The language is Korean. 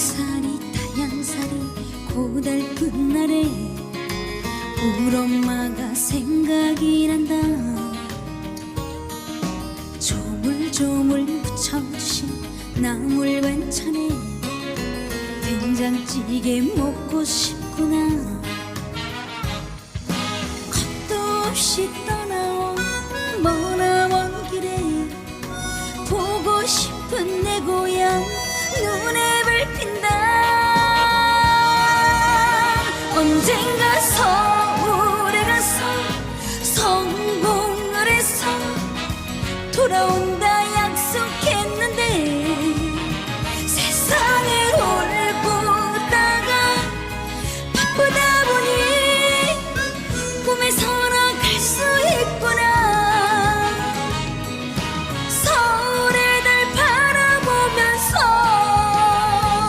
불살이 타양살이 고달픈 날에 울엄마가 생각이 난다. 조물조물 묻혀주신 나물 반찬에 된장찌개 먹고 싶구나. 겁도 없이 떠나온 머나먼 길에 보고 싶은 내 고향 눈에 불빛 가서 우리 가서 성공을 해서 돌아온다.